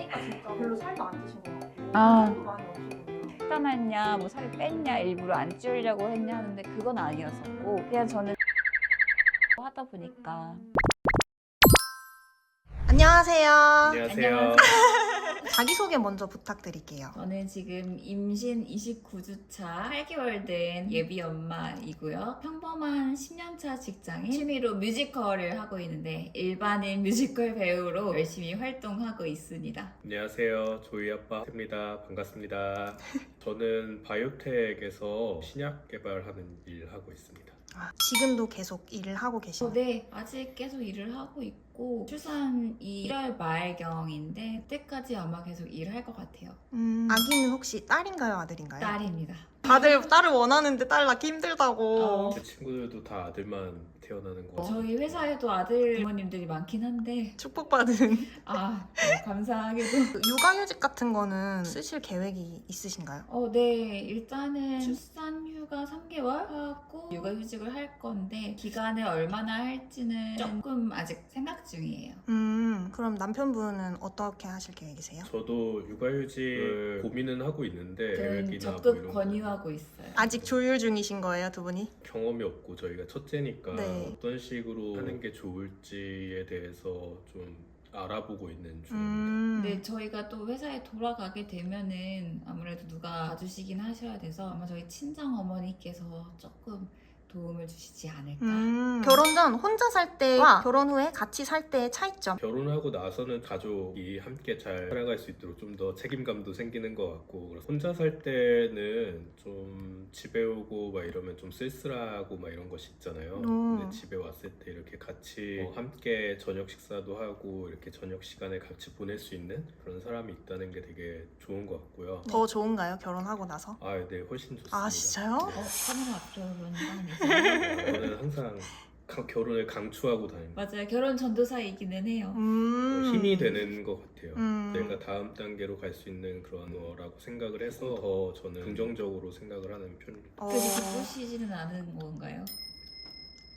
보니까 진짜 별로 살도 안 찌신 것 같고 아. 살도 많이. 식단했냐, 뭐 살을 뺐냐, 일부러 안 찌우려고 했냐 하는데 그건 아니었었고 그냥 저는 하다 보니까 안녕하세요. 안녕하세요. 자기소개 먼저 부탁드릴게요. 저는 지금 임신 29주차 8개월 된 예비 엄마이고요. 평범한 10년차 직장인 취미로 뮤지컬을 하고 있는데 일반인 뮤지컬 배우로 열심히 활동하고 있습니다. 안녕하세요. 조이 아빠입니다. 반갑습니다. 저는 바이오텍에서 신약 개발하는 일 하고 있습니다. 아, 지금도 계속 일을 하고 어, 계시나요? 네, 아직 계속 일을 하고 있고 출산이 1월 말경인데 그때까지 아마 계속 일을 할것 같아요. 음, 아기는 혹시 딸인가요, 아들인가요? 딸입니다. 다들 딸을 원하는데 딸 낳기 힘들다고. 어. 제 친구들도 다 아들만 태어나는 거. 저희 회사에도 아들 부모님들이 많긴 한데 축복받은 아 네, 감사하게도 육아휴직 같은 거는 쓰실 계획이 있으신가요? 어, 네. 일단은 출산 휴가 3개월 하고 육아휴직을 할 건데 기간을 얼마나 할지는 조금 아직 생각 중이에요. 음, 그럼 남편분은 어떻게 하실 계획이세요? 저도 육아휴직을 고민은 하고 있는데 저는 계획이나 뭐 적극 이런 권유하고 있어요. 아직 조율 중이신 거예요, 두 분이? 경험이 없고 저희가 첫째니까 네. 어떤 식으로 하는 게 좋을지에 대해서 좀 알아보고 있는 중입니다. 음. 근데 저희가 또 회사에 돌아가게 되면은 아무래도 누가 봐주시긴 하셔야 돼서 아마 저희 친정 어머니께서 조금 도움을 주시지 않을까. 음, 결혼 전 혼자 살 때와 결혼 후에 같이 살 때의 차이점. 결혼하고 나서는 가족이 함께 잘 살아갈 수 있도록 좀 더 책임감도 생기는 것 같고 그래서 혼자 살 때는 좀 집에 오고 막 이러면 좀 쓸쓸하고 막 이런 것이 있잖아요. 음. 근데 집에 왔을 때 이렇게 같이 뭐 함께 저녁 식사도 하고 이렇게 저녁 시간을 같이 보낼 수 있는 그런 사람이 있다는 게 되게 좋은 것 같고요. 더 좋은가요, 결혼하고 나서? 아, 네, 훨씬 좋습니다. 아, 진짜요? 어, 카메라 앞으로 아니세요? 저는 항상 가- 결혼을 강추하고 다닙니다. 맞아요. 결혼 전도사이기는 해요. 음. 힘이 되는 것 같아요. 음. 내가 다음 단계로 갈 수 있는 그런 거라고 생각을 해서 더 저는 긍정적으로 생각을 하는 편입니다. 어. 그게 기쁘시지는 않은 건가요?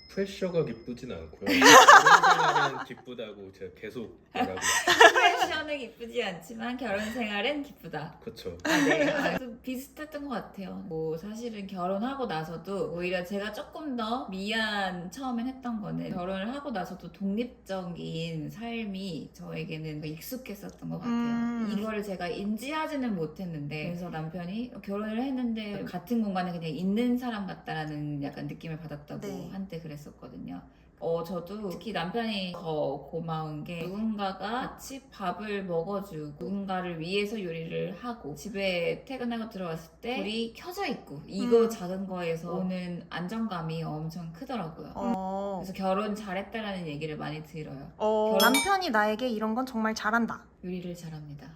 프레셔가 기쁘진 않고요. 기쁘다고 제가 계속 말하고 있어요. 패션은 기쁘지 않지만 결혼 생활은 기쁘다. 그렇죠. 아, 네. 아, 좀 비슷했던 것 같아요. 뭐 사실은 결혼하고 나서도 오히려 제가 조금 더 미안 처음엔 했던 거는 결혼을 하고 나서도 독립적인 삶이 저에게는 익숙했었던 것 같아요. 음. 이거를 제가 인지하지는 못했는데 그래서 남편이 결혼을 했는데 같은 공간에 그냥 있는 사람 같다라는 약간 느낌을 받았다고 네. 한때 그랬었거든요. 어, 저도 특히 남편이 더 고마운 게 누군가가 같이 밥을 먹어주고 누군가를 위해서 요리를 하고 집에 퇴근하고 들어왔을 때 불이 켜져 있고 이거 음. 작은 거에서 오는 안정감이 엄청 크더라고요. 어. 그래서 결혼 잘했다라는 얘기를 많이 들어요. 어, 결혼- 남편이 나에게 이런 건 정말 잘한다. 요리를 잘합니다.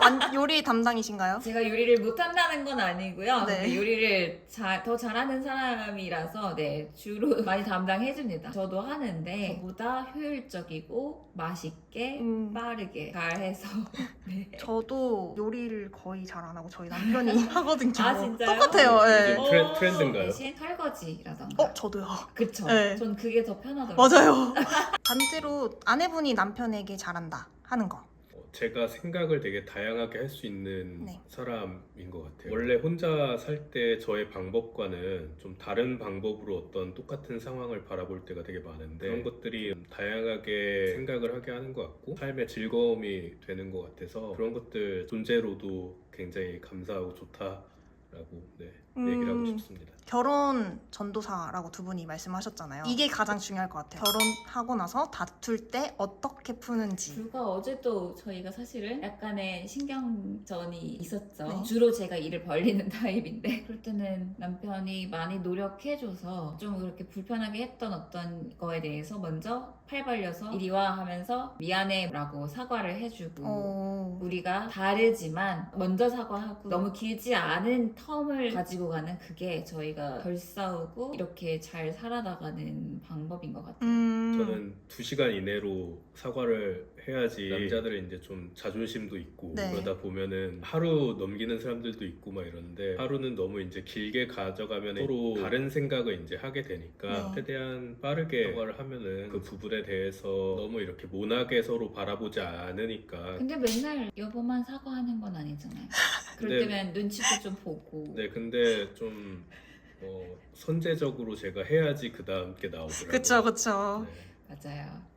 완- 요리 담당이신가요? 제가 요리를 못한다는 건 아니고요. 네. 근데 요리를 자- 더 잘하는 사람이라서 네, 주로 많이 담당해줍니다. 저도 하는데 저보다 효율적이고 맛있게 음. 빠르게 잘해서 네. 저도 요리를 거의 잘 안 하고 저희 남편이 하거든요. 아, 진짜요? 똑같아요. 예. 요즘 트렌- 트렌드인가요? 대신 설거지라던가. 어, 저도요. 그쵸. 네. 전 그게 더 편하더라고요. 맞아요. 반대로 아내분이 남편에게 잘한다 하는 거. 어, 제가 생각을 되게 다양하게 할 수 있는 네. 사람인 것 같아요. 원래 혼자 살 때 저의 방법과는 좀 다른 방법으로 어떤 똑같은 상황을 바라볼 때가 되게 많은데 그런 것들이 얘기하게 생각을 하게 하는 것 같고 삶의 즐거움이 되는 것 같아서 그런 것들 존재로도 굉장히 감사하고 좋다라고 네, 얘기를 하고 음. 싶습니다. 결혼 전도사라고 두 분이 말씀하셨잖아요. 이게 가장 중요할 것 같아요. 결혼하고 나서 다툴 때 어떻게 푸는지. 불과 어제도 저희가 사실은 약간의 신경전이 있었죠. 네. 주로 제가 일을 벌리는 타입인데 그럴 때는 남편이 많이 노력해줘서 좀 그렇게 불편하게 했던 어떤 거에 대해서 먼저 팔 벌려서 이리 와 하면서 미안해라고 사과를 해주고 어... 우리가 다르지만 먼저 사과하고 너무 길지 않은 텀을 가지고 가지고 가는 그게 저희가 덜 싸우고 이렇게 잘 살아나가는 방법인 것 같아요. 음. 저는 두 시간 이내로 사과를 해야지 남자들은 이제 좀 자존심도 있고 네. 그러다 보면은 하루 넘기는 사람들도 있고 막 이러는데 하루는 너무 이제 길게 가져가면 서로 다른 생각을 이제 하게 되니까 네. 최대한 빠르게 사과를 하면은 그 부분에 대해서 너무 이렇게 모나게 서로 바라보지 않으니까 근데 맨날 여보만 사과하는 건 아니잖아요. 그럴 근데- 때면 눈치도 좀 보고. 네 근데 좀 어, 선제적으로 제가 해야지 그 다음 게 나오더라고요. 그쵸 그쵸. 네. 맞아요.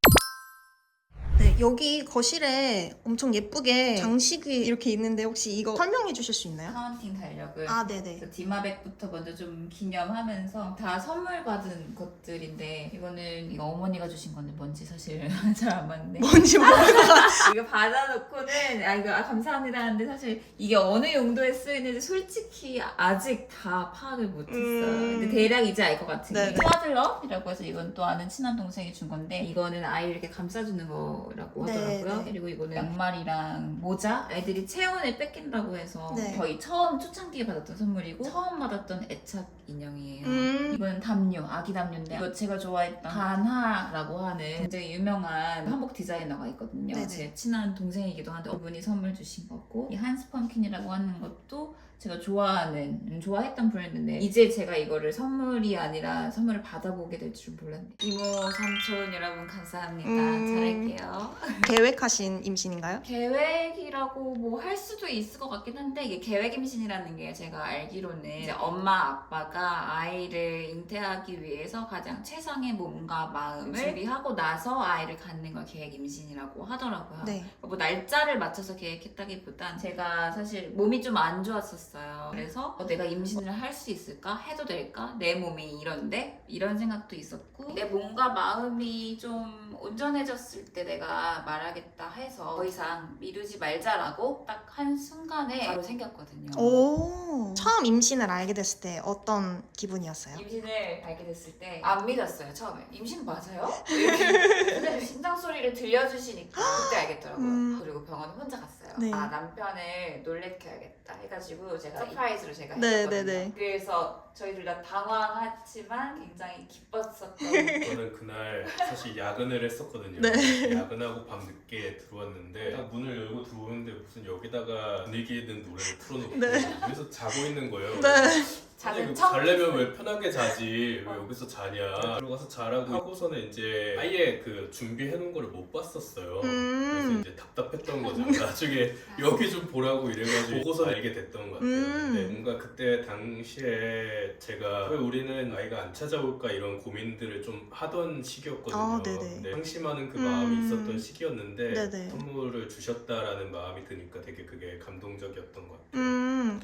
네 여기 거실에 엄청 예쁘게 장식이 이렇게 있는데 혹시 이거 설명해 주실 수 있나요? 카운팅 달력을 아 네네. 그래서 디마백부터 먼저 좀 기념하면서 다 선물 받은 것들인데 이거는 이거 어머니가 주신 건데 뭔지 사실 잘 안 맞네. 뭔지 모르겠어. 이거 받아놓고는 아 이거 아, 감사합니다 하는데 사실 이게 어느 용도에 쓰이는지 솔직히 아직 다 파악을 못했어요. 음. 근데 대략 이제 알 것 같은 네. 게 스와들럽이라고 해서 이건 또 아는 친한 동생이 준 건데 이거는 아이를 이렇게 감싸주는 거 라고 네, 하더라고요. 네. 그리고 이거는 양말이랑 모자 애들이 체온을 뺏긴다고 해서 네. 저희 처음 초창기에 받았던 선물이고 처음 받았던 애착 인형이에요. 음. 이거는 담요, 아기 담요인데 이거 제가 좋아했던 간하라고 하는 굉장히 유명한 한복 디자이너가 있거든요. 네네. 제 친한 동생이기도 한데 그분이 선물 주신 거고 이 한스 펌킨이라고 하는 것도 제가 좋아하는 음, 좋아했던 브랜드인데 이제 제가 이거를 선물이 아니라 선물을 받아보게 될 줄 몰랐네요. 이모 삼촌 여러분 감사합니다. 음. 잘할게요. 계획하신 임신인가요? 계획이라고 뭐 할 수도 있을 것 같긴 한데 이게 계획 임신이라는 게 제가 알기로는 이제 엄마 아빠가 아이를 잉태하기 위해서 가장 최상의 몸과 마음을 준비하고 나서 아이를 갖는 걸 계획 임신이라고 하더라고요. 네. 뭐 날짜를 맞춰서 계획했다기보단 제가 사실 몸이 좀 안 좋았었어요. 그래서 어, 내가 임신을 할 수 있을까? 해도 될까? 내 몸이 이런데? 이런 생각도 있었고 내 몸과 마음이 좀 온전해졌을 때 내가 말하겠다 해서 더 이상 미루지 말자라고 딱 한 순간에 바로 생겼거든요. 오. 처음 임신을 알게 됐을 때 어떤 기분이었어요? 임신을 알게 됐을 때 안 믿었어요 처음에 임신 맞아요? 이렇게 심장 소리를 들려주시니까 그때 알겠더라고요 음. 그리고 병원 혼자 갔어요 네. 아 남편을 놀래켜야겠다 해가지고 제가 서프라이즈로 제가 네, 했거든요 네, 네. 그래서 저희 둘 다 당황했지만 굉장히 기뻤었던 저는 그날 사실 야근을 했었거든요. 네. 야근하고 밤 늦게 들어왔는데 딱 문을 열고 들어오는데 무슨 여기다가 분위기 있는 노래를 틀어놓고 네. 여기서 자고 있는 거예요. 네. 자는 척 자려면 왜 편하게 자지 왜 여기서 자냐 들어가서 자라고 하고서는 이제 아예 그 준비해 놓은 거를 못 봤었어요 그래서 음. 이제 답답했던 거죠 나중에 여기 좀 보라고 이래가지고 보고서 알게 됐던 것 같아요 음. 근데 뭔가 그때 당시에 제가 왜 우리는 아이가 안 찾아올까 이런 고민들을 좀 하던 시기였거든요 아, 네네. 근데 상심하는 그 음. 마음이 있었던 시기였는데 네네. 선물을 주셨다라는 마음이 드니까 되게 그게 감동적이었던 것 같아요 음.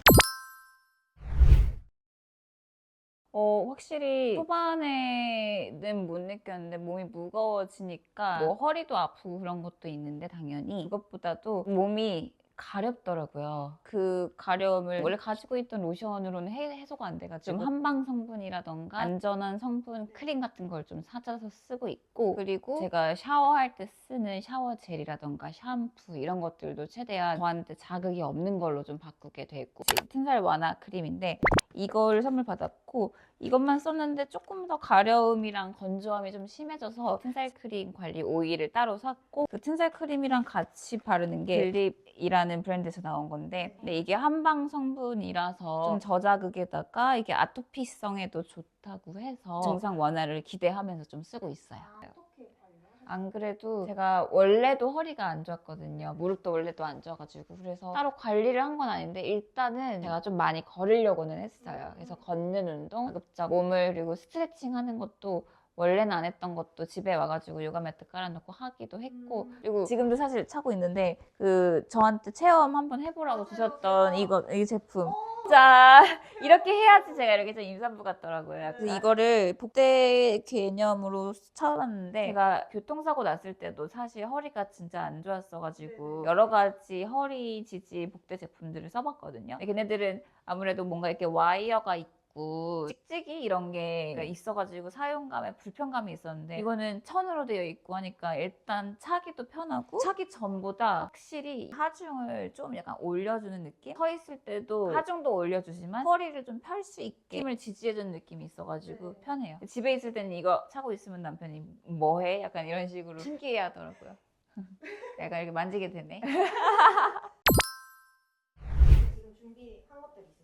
어, 확실히 초반에는 못 느꼈는데 몸이 무거워지니까 뭐 허리도 아프고 그런 것도 있는데 당연히 그것보다도 몸이 가렵더라고요. 그 가려움을 원래 가지고 있던 로션으로는 해, 해소가 안 돼가지고 좀 한방 성분이라던가 안전한 성분 크림 같은 걸 좀 찾아서 쓰고 있고 그리고 제가 샤워할 때 쓰는 샤워 젤이라던가 샴푸 이런 것들도 최대한 저한테 자극이 없는 걸로 좀 바꾸게 되고 틴살 완화 크림인데 이걸 선물 받았고 이것만 썼는데 조금 더 가려움이랑 건조함이 좀 심해져서 틴살 크림 관리 오일을 따로 샀고 그 틴살 크림이랑 같이 바르는 게 글립이라는 브랜드에서 나온 건데 근데 이게 한방 성분이라서 좀 저자극에다가 이게 아토피성에도 좋다고 해서 증상 완화를 기대하면서 좀 쓰고 있어요. 안 그래도 제가 원래도 허리가 안 좋았거든요. 무릎도 원래도 안 좋아가지고 그래서 따로 관리를 한 건 아닌데 일단은 제가 좀 많이 걸으려고는 했어요. 그래서 걷는 운동, 가급적 몸을 그리고 스트레칭 하는 것도 원래는 안 했던 것도 집에 와가지고 요가 매트 깔아놓고 하기도 했고 그리고 지금도 사실 차고 있는데 그 저한테 체험 한번 해보라고 주셨던 이거 이 제품. 자 이렇게 해야지 제가 이렇게 좀 임산부 같더라고요. 그래서 이거를 복대 개념으로 찾아봤는데 제가 교통사고 났을 때도 사실 허리가 진짜 안 좋았어가지고 여러 가지 허리 지지 복대 제품들을 써봤거든요. 근데 걔네들은 아무래도 뭔가 이렇게 와이어가 있 자꾸 찍찍이 이런 게 있어가지고 사용감에 불편감이 있었는데 이거는 천으로 되어 있고 하니까 일단 차기도 편하고 차기 전보다 확실히 하중을 좀 약간 올려주는 느낌? 서 있을 때도 하중도 올려주지만 허리를 좀 펼 수 있게 힘을 지지해주는 느낌이 있어가지고 네. 편해요. 집에 있을 때는 이거 차고 있으면 남편이 뭐해? 약간 이런 식으로 신기해하더라고요. 약간 이렇게 만지게 되네. 지금 있으세요?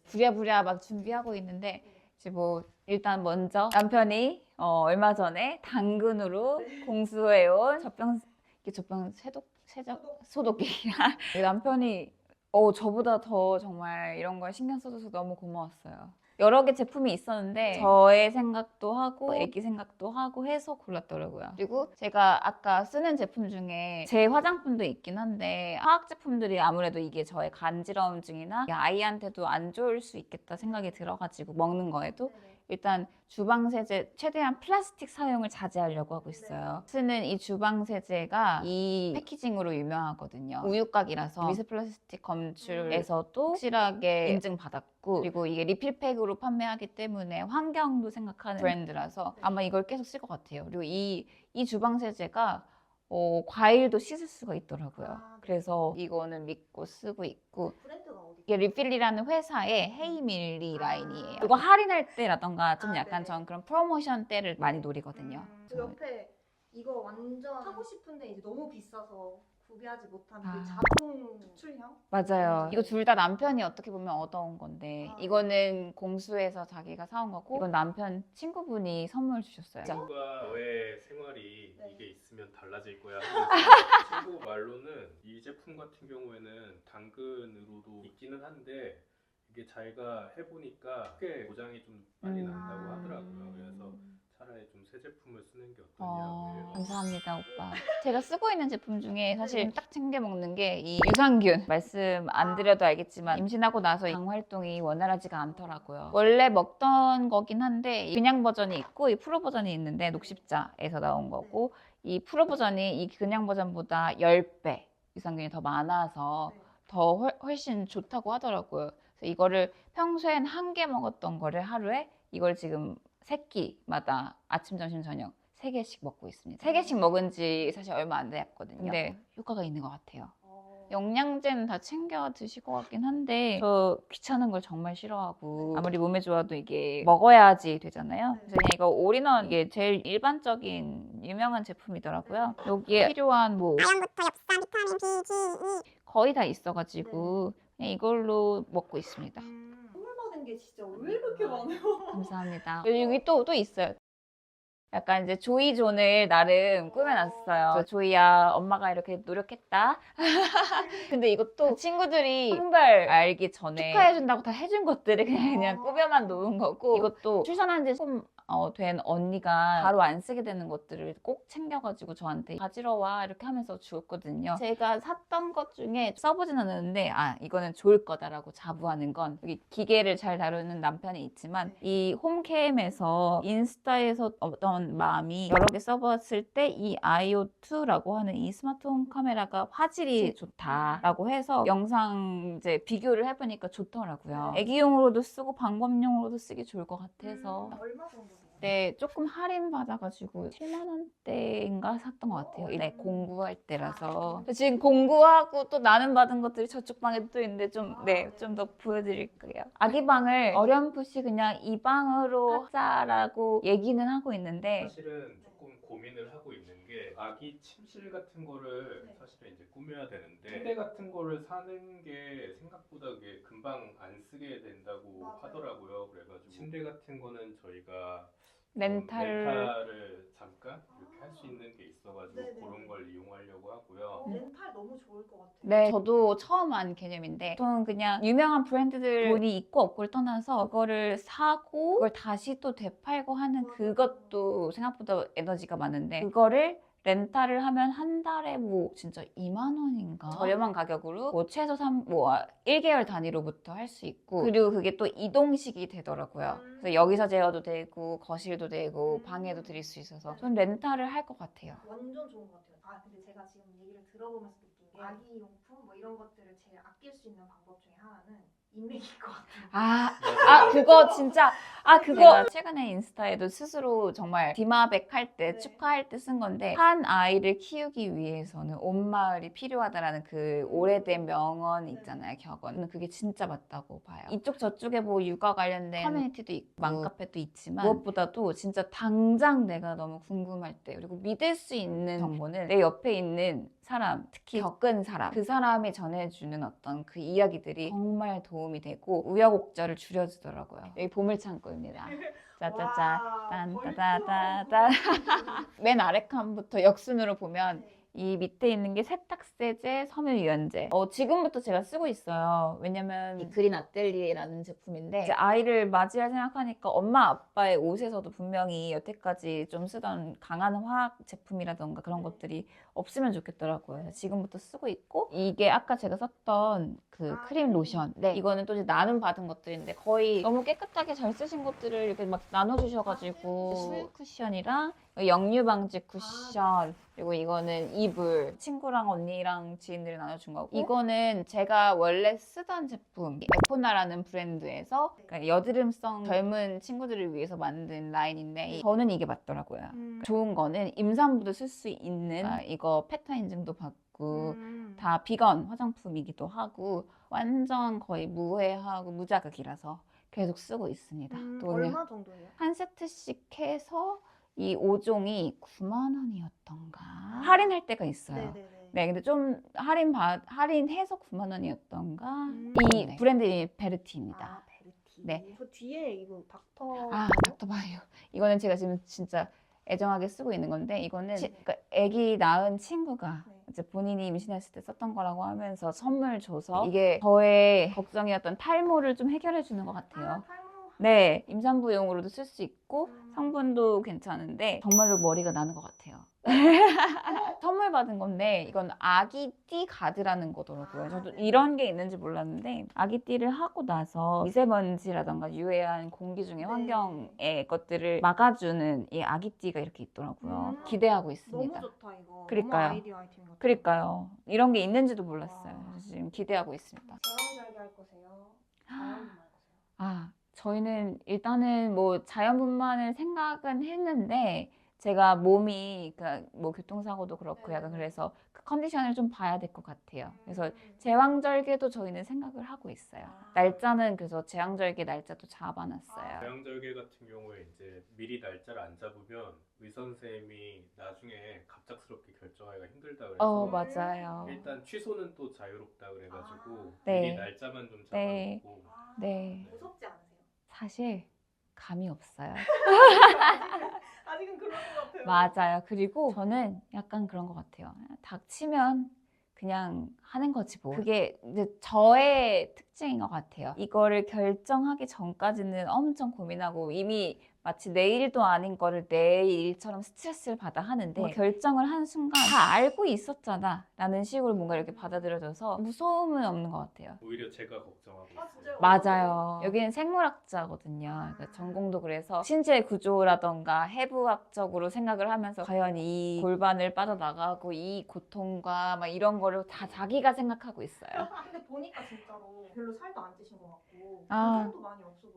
부랴부랴 막 준비하고 있는데 이제 뭐 일단 먼저 남편이 어, 얼마 전에 당근으로 공수해온 젖병 이게 젖병 세독 세적 소독기랑 남편이 어 저보다 더 정말 이런 걸 신경 써줘서 너무 고마웠어요. 여러 개 제품이 있었는데 저의 생각도 하고 애기 생각도 하고 해서 골랐더라고요. 그리고 제가 아까 쓰는 제품 중에 제 화장품도 있긴 한데 화학 제품들이 아무래도 이게 저의 간지러움증이나 아이한테도 안 좋을 수 있겠다 생각이 들어가지고 먹는 거에도 일단 주방 세제 최대한 플라스틱 사용을 자제하려고 하고 있어요. 쓰는 이 주방 세제가 이 패키징으로 유명하거든요. 우유곽이라서 미세 플라스틱 검출에서도 확실하게 인증받았고 그리고 이게 리필팩으로 판매하기 때문에 환경도 생각하는 브랜드라서 아마 이걸 계속 쓸 것 같아요. 그리고 이, 이 주방 세제가 어, 과일도 씻을 수가 있더라고요. 아, 네. 그래서 이거는 믿고 쓰고 있고 브랜드가? 이게 리필리라는 회사의 헤이밀리 아. 라인이에요. 이거 할인할 때라던가 좀 아, 약간 네네. 전 그런 프로모션 때를 많이 노리거든요. 음, 그 옆에 이거 완전 사고 싶은데 이제 너무 비싸서 구비하지 못한 아. 그 자동 추출형? 맞아요. 이거 둘 다 남편이 어떻게 보면 얻어온 건데 아. 이거는 공수해서 자기가 사온 거고 이건 남편 친구분이 선물 주셨어요. 친구가 너의 생활이 네. 이게 있으면 달라질 거야 하면서 친구 말로는 이 제품 같은 경우에는 당근으로도 있기는 한데 이게 자기가 해보니까 크게 고장이 좀 빨리 음. 난다고 아. 하더라고요. 그래서 차라리 좀 새 제품을 쓰는 게 어, 어떠냐. 감사합니다, 오빠. 제가 쓰고 있는 제품 중에 사실 딱 챙겨 먹는 게 이 유산균. 말씀 안 드려도 알겠지만 임신하고 나서 장 활동이 원활하지가 않더라고요. 원래 먹던 거긴 한데 이 그냥 버전이 있고 이 프로 버전이 있는데 녹십자에서 나온 거고 이 프로 버전이 이 그냥 버전보다 10배 유산균이 더 많아서 네. 더 훨- 훨씬 좋다고 하더라고요. 그래서 이거를 평소엔 한 개 먹었던 거를 하루에 이걸 지금 세 끼마다 아침, 점심, 저녁 세 개씩 먹고 있습니다. 세 개씩 먹은 지 사실 얼마 안 됐거든요. 근데 효과가 있는 것 같아요. 어. 영양제는 다 챙겨 드실 것 같긴 한데 저 귀찮은 걸 정말 싫어하고 아무리 몸에 좋아도 이게 먹어야지 되잖아요. 그래서 그냥 이거 올인원 이게 제일 일반적인 유명한 제품이더라고요. 여기에 필요한 뭐 아연부터 엽산, 비타민 B, G, E, 거의 다 있어가지고 그냥 이걸로 먹고 있습니다. 진짜 왜 이렇게 많아요? 감사합니다. 여기 또, 또 있어요. 약간 이제 조이존을 나름 꾸며놨어요. 저 조이야, 엄마가 이렇게 노력했다. 근데 이것도 친구들이 성별 알기 전에 축하해준다고 다 해준 것들을 그냥, 그냥 꾸며만 놓은 거고 이것도 출산한 지 조금 어, 된 언니가 바로 안 쓰게 되는 것들을 꼭 챙겨가지고 저한테 가지러 와 이렇게 하면서 주었거든요. 제가 샀던 것 중에 써보진 않았는데 아 이거는 좋을 거다라고 자부하는 건 여기 기계를 잘 다루는 남편이 있지만 이 홈캠에서 인스타에서 어떤 마음이 여러 개 써봤을 때이 아이오2라고 하는 이 스마트홈 카메라가 화질이 좋다라고 해서 영상 이제 비교를 해보니까 좋더라고요. 애기용으로도 쓰고 방법용으로도 쓰기 좋을 것 같아서 음, 얼마 정도 돼요? 네, 조금 할인 받아가지고 7만 원대인가 샀던 것 같아요. 네, 공부할 때라서 지금 공부하고 또 나눔 받은 것들이 저쪽 방에 또 있는데 좀 네, 좀 더 보여드릴게요. 아기 방을 어렴풋이 그냥 이 방으로 하자라고 얘기는 하고 있는데 사실은 조금 고민을 하고 있는 게 아기 침실 같은 거를 네. 사실은 이제 꾸며야 되는데 침대 같은 거를 사는 게 생각보다 그게 금방 안 쓰게 된다고. 하더라고요. 그래가지고 침대 같은 거는 저희가 렌탈 렌탈을 잠깐 이렇게 할 수 있는 게 있어가지고 네네. 그런 걸 이용하려고 하고요. 어, 렌탈 너무 좋을 것 같아요. 네, 저도 처음 한 개념인데 보통 그냥 유명한 브랜드들 돈이 있고 없고를 떠나서 그거를 사고 그걸 다시 또 되팔고 하는 맞아요. 그것도 생각보다 에너지가 많은데 그거를 렌탈을 하면 한 달에 뭐 진짜 2만 원인가 저렴한 가격으로 뭐 최소 3, 뭐 1개월 단위로부터 할 수 있고 그리고 그게 또 이동식이 되더라고요. 음. 그래서 여기서 제어도 되고 거실도 되고 음. 방에도 드릴 수 있어서 전 렌탈을 할 것 같아요. 완전 좋은 것 같아요. 아 근데 제가 지금 얘기를 들어보면서 느낀 게 아기 용품 뭐 이런 것들을 제일 아낄 수 있는 방법 중에 하나는 인맥일 것 같아요. 아, 아 그거 진짜 아 그거 제가 최근에 인스타에도 스스로 정말 디마백 할때 네. 축하할 때 쓴 건데 한 아이를 키우기 위해서는 온 마을이 필요하다라는 그 오래된 명언 있잖아요 격언. 그게 진짜 맞다고 봐요. 이쪽 저쪽에 뭐 육아 관련된 커뮤니티도 있고 맘카페도 있지만 무엇보다도 진짜 당장 내가 너무 궁금할 때 그리고 믿을 수 있는 정보는 내 옆에 있는 사람 특히 겪은 사람 그 사람이 전해주는 어떤 그 이야기들이 정말 도움이 되고 우여곡절을 줄여주더라고요 여기 보물 창고입니다. 짜짜짜. 딴따다다다 맨 아래 칸부터 역순으로 보면 이 밑에 있는 게 세탁세제, 섬유유연제. 어, 지금부터 제가 쓰고 있어요. 왜냐면 이 그린 아텔리에라는 제품인데 이제 아이를 맞이할 생각하니까 엄마 아빠의 옷에서도 분명히 여태까지 좀 쓰던 강한 화학 제품이라던가 그런 것들이 없으면 좋겠더라고요. 지금부터 쓰고 있고 이게 아까 제가 썼던 그 아, 크림 로션. 네, 이거는 또 이제 나눔 받은 것들인데 거의 너무 깨끗하게 잘 쓰신 것들을 이렇게 막 나눠주셔가지고 술 쿠션이랑 역류 방지 쿠션 그리고 이거는 이불 친구랑 언니랑 지인들이 나눠준 거고 이거는 제가 원래 쓰던 제품 에포나라는 브랜드에서 그러니까 여드름성 젊은 친구들을 위해서 만든 라인인데 저는 이게 맞더라고요. 음. 좋은 거는 임산부도 쓸 수 있는 아, 이거 페타 인증도 받고 음. 다 비건 화장품이기도 하고 완전 거의 무해하고 무자극이라서 계속 쓰고 있습니다. 음, 또 오늘 얼마 정도예요? 한 세트씩 해서 이 5종이 9만 원이었던가 할인할 때가 있어요. 네네네. 네, 근데 좀 할인 받 할인해서 9만 원이었던가. 음. 이 네. 브랜드 이름이 베르티입니다. 아 베르티. 네. 저 뒤에 이거 닥터. 아, 닥터바이오. 이거는 제가 지금 진짜 애정하게 쓰고 있는 건데 이거는 치- 네. 그러니까 아기 낳은 친구가 네. 이제 본인이 임신했을 때 썼던 거라고 하면서 선물 줘서 이게 저의 걱정이었던 탈모를 좀 해결해 주는 것 같아요. 아, 탈모. 네, 임산부용으로도 쓸 수 있고 음. 성분도 괜찮은데 정말로 머리가 나는 것 같아요. 선물 받은 건데 이건 아기띠 가드라는 거더라고요. 아, 저도 네. 이런 게 있는지 몰랐는데 아기띠를 하고 나서 미세먼지라던가 유해한 공기 중에 네. 환경의 것들을 막아주는 이 아기띠가 이렇게 있더라고요. 음. 기대하고 있습니다. 너무 좋다 이거. 그러니까요. 너무 아이디어 아이템 같아. 그러니까요. 이런 게 있는지도 몰랐어요. 와. 지금 기대하고 있습니다. 자연절개 할 거세요? 자연분만 할 거세요? 아, 저희는 일단은 뭐 자연분만을 생각은 했는데 제가 몸이 그뭐 교통사고도 그렇고 약간 네. 그래서 그 컨디션을 좀 봐야 될 것 같아요. 그래서 음. 제왕절개도 저희는 생각을 하고 있어요. 아. 날짜는 그래서 제왕절개 날짜도 잡아놨어요. 대양절개 같은 경우에 이제 미리 날짜를 안 잡으면 의사 선생님이 나중에 갑작스럽게 결정하기가 힘들다 그래서 어, 맞아요. 일단 취소는 또 자유롭다 그래가지고 네. 미리 날짜만 좀 네. 잡아놓고 아, 네. 무섭지 않으세요? 사실 감이 없어요. 아직은 그런 것 같아요. 맞아요. 그리고 저는 약간 그런 것 같아요. 닥치면 그냥 하는 거지 뭐. 그게 이제 저의 특징인 것 같아요. 이거를 결정하기 전까지는 엄청 고민하고 이미 마치 내 일도 아닌 거를 내 일처럼 스트레스를 받아 하는데 네. 결정을 한 순간 다 알고 있었잖아 라는 식으로 뭔가 이렇게 받아들여져서 무서움은 없는 것 같아요. 오히려 제가 걱정하고 아, 있어요. 맞아요. 여기는 생물학자거든요. 그러니까 전공도 그래서 신체 구조라던가 해부학적으로 생각을 하면서 과연 이 골반을 빠져나가고 이 고통과 막 이런 거를 다 자기가 생각하고 있어요. 근데 보니까 진짜로 별로 살도 안 찌신 것 같고 아. 부종도 많이 없어.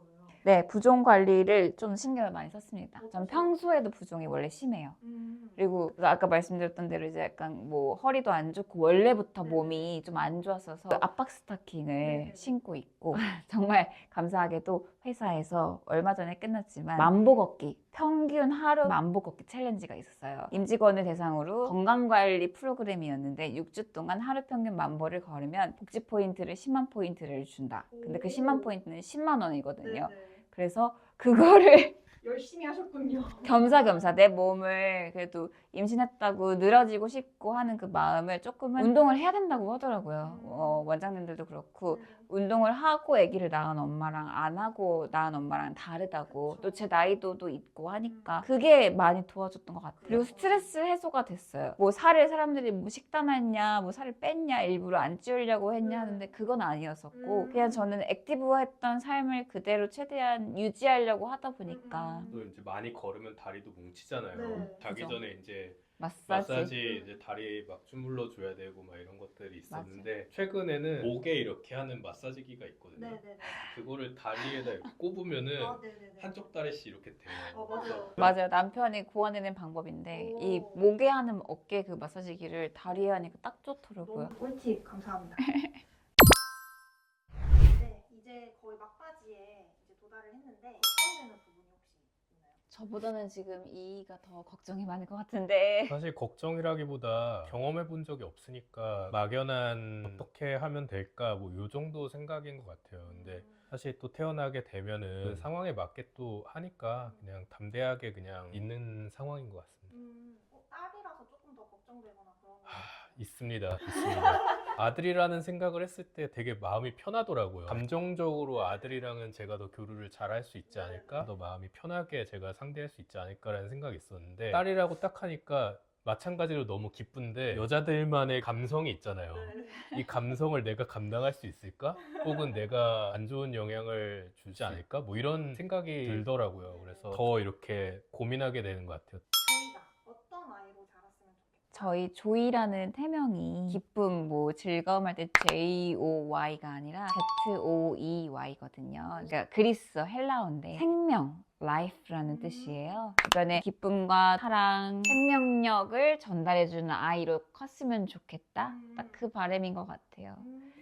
네, 부종 관리를 좀 신경을 많이 썼습니다. 전 평소에도 부종이 원래 심해요. 음. 그리고 아까 말씀드렸던 대로 이제 약간 뭐 허리도 안 좋고 원래부터 네. 몸이 좀 안 좋았어서 압박 스타킹을 네. 신고 있고 정말 감사하게도 회사에서 얼마 전에 끝났지만 만보 걷기 평균 하루 만보 걷기 챌린지가 있었어요. 임직원을 대상으로 건강관리 프로그램이었는데 6주 동안 하루 평균 만보를 걸으면 복지 포인트를 10만 포인트를 준다. 근데 그 10만 포인트는 10만 원이거든요. 네네. 그래서 그거를 열심히 하셨군요. 겸사겸사 내 몸을 그래도 임신했다고 늘어지고 싶고 하는 그 마음을 조금은 운동을 해야 된다고 하더라고요. 어, 원장님들도 그렇고 네. 운동을 하고 아기를 낳은 엄마랑 안 하고 낳은 엄마랑 다르다고 또 제 나이도도 있고 하니까 그게 많이 도와줬던 것 같아요. 그리고 스트레스 해소가 됐어요. 뭐 살을 사람들이 뭐 식단했냐, 뭐 살을 뺐냐, 일부러 안 찌우려고 했냐 하는데 그건 아니었었고 음. 그냥 저는 액티브했던 삶을 그대로 최대한 유지하려고 하다 보니까 음. 또 이제 많이 걸으면 다리도 뭉치잖아요. 네. 자기 그죠. 전에 이제 마사지. 마사지 이제 다리 막 주물러 줘야 되고 막 이런 것들이 있었는데 최근에는 목에 이렇게 하는 마사지기가 있거든요. 네네네. 그거를 다리에다 이렇게 꼽으면은 아, 네네네. 한쪽 다리씩 이렇게 돼요. 어, 맞아요. 맞아요. 남편이 고안해낸 방법인데 오. 이 목에 하는 어깨 그 마사지기를 다리에 하니까 딱 좋더라고요. 너무 꿀팁 감사합니다. 네, 이제 거의 막바지에 이제 도달을 했는데 걱정되는 부분이 혹시 있나요? 저보다는 지금 이가 더 걱정이 많을 것 같은데. 사실 걱정이라기보다 경험해 본 적이 없으니까 막연한 어떻게 하면 될까 뭐 요 정도 생각인 것 같아요. 근데 사실 또 태어나게 되면은 그 상황에 맞게 또 하니까 그냥 담대하게 그냥 있는 상황인 것 같습니다. 음, 어, 딸이라서 조금 더 걱정되거나 그런 거. 있습니다. 있습니다. 아들이라는 생각을 했을 때 되게 마음이 편하더라고요. 감정적으로 아들이랑은 제가 더 교류를 잘 할 수 있지 않을까? 더 마음이 편하게 제가 상대할 수 있지 않을까라는 생각이 있었는데 딸이라고 딱 하니까 마찬가지로 너무 기쁜데 여자들만의 감성이 있잖아요. 이 감성을 내가 감당할 수 있을까? 혹은 내가 안 좋은 영향을 주지 않을까? 뭐 이런 생각이 들더라고요. 그래서 더 이렇게 고민하게 되는 것 같아요. 저희가 어떤 아이로 자랐으면 좋겠다. 저희 조이라는 태명이 기쁨, 뭐 즐거움 할 때 J-O-Y가 아니라 Z-O-E-Y거든요. 그러니까 그리스어 헬라어인데 생명, life라는 음. 뜻이에요. 주변에 기쁨과 사랑, 생명력을 전달해주는 아이로 컸으면 좋겠다. 음. 딱그 바람인 것 같아요.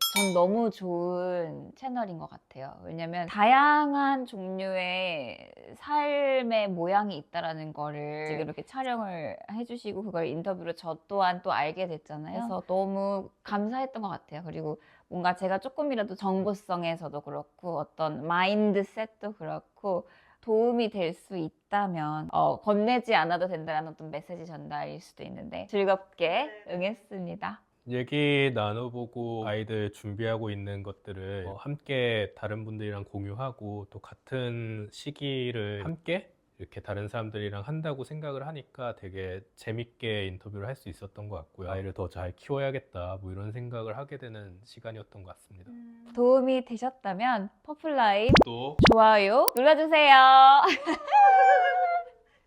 음, 전 너무 좋은 채널인 것 같아요. 왜냐면 다양한 종류의 삶의 모양이 있다라는 거를 지금 이렇게 촬영을 해주시고 그걸 인터뷰로 저 또한 또 알게 됐잖아요. 그래서 너무 감사했던 것 같아요. 그리고 뭔가 제가 조금이라도 정보성에서도 그렇고 어떤 마인드셋도 그렇고 도움이 될 수 있다면 어, 건네지 않아도 된다는 어떤 메시지 전달일 수도 있는데 즐겁게 응했습니다. 얘기 나눠보고 아이들 준비하고 있는 것들을 어, 함께 다른 분들이랑 공유하고 또 같은 시기를 함께 이렇게 다른 사람들이랑 한다고 생각을 하니까 되게 재밌게 인터뷰를 할 수 있었던 것 같고요. 아이를 더 잘 키워야겠다 뭐 이런 생각을 하게 되는 시간이었던 것 같습니다. 음, 도움이 되셨다면 퍼플라인 또 좋아요 눌러주세요.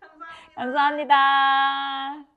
감사합니다. 감사합니다.